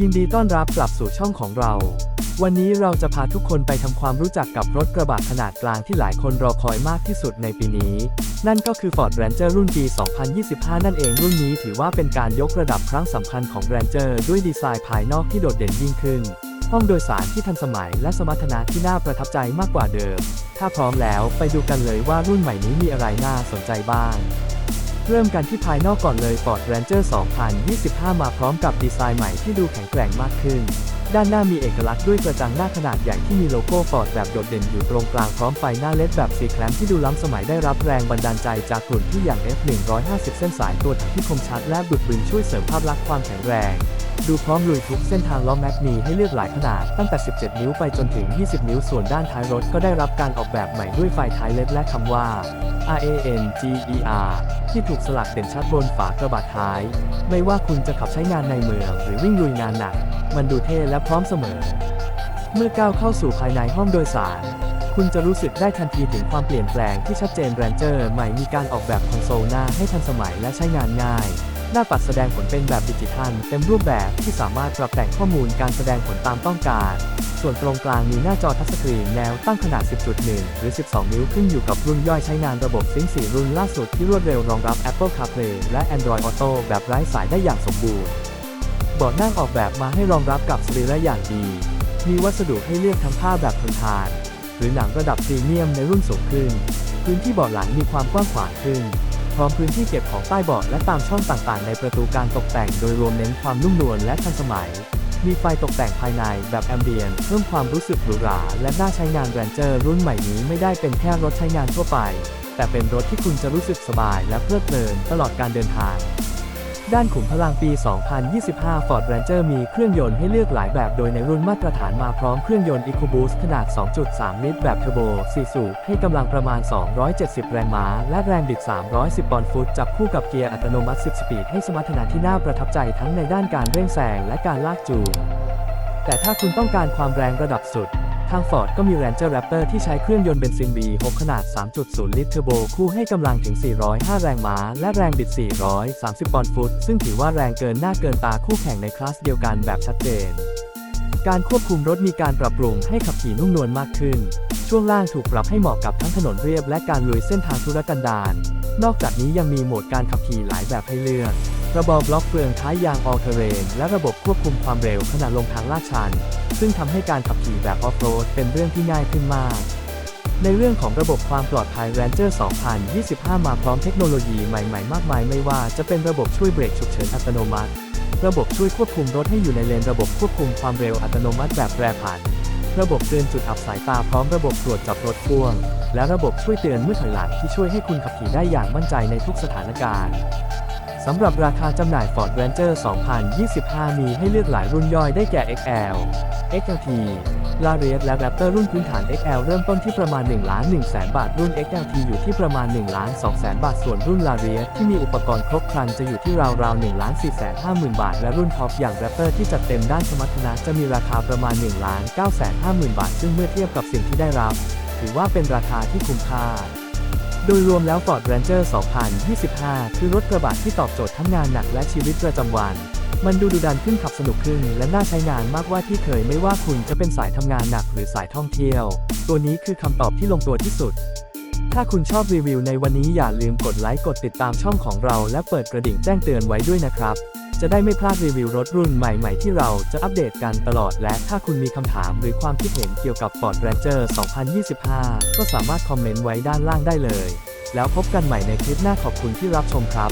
ยินดีต้อนรับกลับสู่ช่องของเรา วันนี้เราจะพาทุกคนไปทำความรู้จักกับรถกระบะขนาดกลางที่หลายคนรอคอยมากที่สุดในปีนี้ นั่นก็คือ Ford Ranger รุ่นปี 2025 นั่นเองรุ่นนี้ถือว่าเป็นการยกระดับครั้งสำคัญของ Ranger ด้วยดีไซน์ภายนอกที่โดดเด่นยิ่งขึ้น ห้องโดยสารที่ทันสมัยและสมรรถนะที่น่าประทับใจมากกว่าเดิม ถ้าพร้อมแล้วไปดูกันเลยว่ารุ่นใหม่นี้มีอะไรน่าสนใจบ้าง เริ่มกันที่ภายนอกก่อนเลย Ford Ranger 2025 มาพร้อมกับดีไซน์ใหม่ที่ดูแข็งแกร่งมากขึ้น ด้านหน้ามีเอกลักษณ์ด้วยกระจังหน้าขนาดใหญ่ที่มีโลโก้ Ford แบบโดดเด่นอยู่ตรงกลางพร้อมไฟหน้าเลดแบบสีแคลมที่ดูล้ำสมัยได้รับแรงบันดาลใจจากกลุ่นที่อย่าง F150 เส้นสายตัวถังที่คมชัดและดุดบึนช่วยเสริมภาพลักษณ์ความแข็งแรง ดูพร้อมลุยทุกเส้นทางล้อแม็กมีให้เลือกหลายขนาด ตั้งแต่ 17 นิ้วไปจนถึง 20 นิ้ว ส่วนด้านท้ายรถก็ได้รับการออกแบบใหม่ด้วยไฟท้ายเลดและคำว่า R A N G E R ที่ถูกสลักเด่นชัดบนฝากระบะท้าย ไม่ว่าคุณจะขับใช้งานในเมือง หรือวิ่งลุยงานหนัก มันดูเท่และพร้อมเสมอ เมื่อก้าวเข้าสู่ภายในห้องโดยสารคุณจะรู้สึกได้ทันทีถึงความเปลี่ยนแปลงที่ชัดเจน Ranger ใหม่มีการออกแบบคอนโซลหน้าให้ทันสมัยและใช้งานง่าย หน้าปัดแสดงผลเป็นแบบดิจิทัลเต็มรูปแบบที่สามารถปรับแต่งข้อมูลการแสดงผลตามต้องการ ส่วนตรงกลางมีหน้าจอทัชสกรีนแนวตั้งขนาด 10.1 หรือ 12 นิ้วขึ้นอยู่กับรุ่นย่อยใช้งานระบบซิงค์4รุ่นล่าสุดที่รวดเร็วรองรับ Apple CarPlay และ Android Auto แบบไร้สายได้อย่างสมบูรณ์เบาะนั่งออกแบบมาให้รองรับกับสรีระอย่างดี มีวัสดุให้เลือกทั้งผ้าแบบทนทาน หรือหนังระดับพรีเมียมในรุ่นสูงขึ้น พื้นที่เบาะหลังมีความกว้างขวางขึ้น พร้อมพื้นที่เก็บของใต้เบาะและตามช่องต่างๆ ในประตูการตกแต่งโดยรวมเน้นความนุ่มนวลและทันสมัย มีไฟตกแต่งภายในแบบแอมเบียนเพิ่มความรู้สึกหรูหราและน่าใช้งานแรนเจอร์รุ่นใหม่นี้ไม่ได้เป็นแค่รถใช้งานทั่วไป แต่เป็นรถที่คุณจะรู้สึกสบายและเพลิดเพลินตลอดการเดินทาง ด้านขุมพลังปี 2025 Ford Ranger มีเครื่องยนต์ให้เลือกหลายแบบโดยในรุ่นมาตรฐานมาพร้อมเครื่องยนต์ EcoBoost ขนาด 2.3 ลิตรแบบเทอร์โบ4สูบให้กำลังประมาณ 270 แรงม้า และแรงบิด 310 ปอนด์ฟุต จับคู่กับเกียร์อัตโนมัติ 10 สปีดให้สมรรถนะที่น่าประทับใจทั้งในด้านการเร่งแซงและการลากจูงแต่ถ้าคุณต้องการความแรงระดับสุด ทาง Ford ก็มี Ranger Raptor ที่ใช้เครื่องยนต์เบนซิน V6 ขนาด 3.0 ลิตรเทอร์โบคู่ให้กำลังถึง 405 แรงม้า และแรงบิด 430 ปอนด์ฟุต ซึ่งถือว่าแรงเกินหน้าเกินตาคู่แข่งในคลาสเดียวกันแบบชัดเจน การควบคุมรถมีการปรับปรุงให้ขับขี่นุ่มนวลมากขึ้น ช่วงล่างถูกปรับให้เหมาะกับทั้งถนนเรียบและการลุยเส้นทางธุรกันดารนอกจากนี้ยังมีโหมดการขับขี่หลายแบบให้เลือก ระบบบล็อกเฟืองท้ายยาง all terrain และระบบควบคุมความเร็วขณะลงทางลาดชัน ซึ่งทำให้การขับขี่แบบออฟโรดเป็นเรื่องที่ง่ายขึ้นมาก ในเรื่องของระบบความปลอดภัย Ranger 2025 มาพร้อมเทคโนโลยีใหม่ๆ มากมาย ไม่ว่าจะเป็นระบบช่วยเบรกฉุกเฉินอัตโนมัติ ระบบช่วยควบคุมรถให้อยู่ในเลนระบบควบคุมความเร็วอัตโนมัติแบบแปรผัน ระบบเตือนจุดอับสายตาพร้อมระบบตรวจจับรถพ่วง และระบบช่วยเตือนเมื่อถอยหลังที่ช่วยให้คุณขับขี่ได้อย่างมั่นใจในทุกสถานการณ์ สำหรับราคาจำหน่าย Ford Ranger 2025 มีให้เลือกหลายรุ่นย่อยได้แก่ XL XLT Lariat และ Raptor รุ่นพื้นฐาน XL เริ่มต้นที่ประมาณ 1 ล้าน1แสนบาท รุ่น XLT อยู่ที่ประมาณ 1 ล้าน2แสนบาท ส่วนรุ่น Lariat ที่มีอุปกรณ์ครบครันจะอยู่ที่ราวๆ1ล้าน4แสน5หมื่นบาท และรุ่นท็อปอย่าง Raptor ที่จัดเต็มด้านสมรรถนะจะมีราคาประมาณ1ล้าน9แสน5หมื่นบาท ซึ่งเมื่อเทียบกับสิ่งที่ได้รับ ถือว่าเป็นราคาที่คุ้มค่า โดยรวมแล้ว Ford Ranger 2025 คือรถกระบะที่ตอบโจทย์ทั้งงานหนักและชีวิตประจำวัน มันดูดุดันขึ้นขับสนุกขึ้น และน่าใช้งานมากกว่าที่เคยไม่ว่าคุณจะเป็นสายทำงานหนักหรือสายท่องเที่ยว ตัวนี้คือคำตอบที่ลงตัวที่สุด ถ้าคุณชอบรีวิวในวันนี้อย่าลืมกดไลค์กดติดตามช่องของเรา และเปิดกระดิ่งแจ้งเตือนไว้ด้วยนะครับ จะได้ไม่พลาดรีวิวรถรุ่นใหม่ๆ ที่เราจะอัปเดตกันตลอด และถ้าคุณมีคำถามหรือความคิดเห็นเกี่ยวกับ Ford Ranger 2025 ก็สามารถคอมเมนต์ไว้ด้านล่างได้เลย แล้วพบกันใหม่ในคลิปหน้าขอบคุณที่รับชมครับ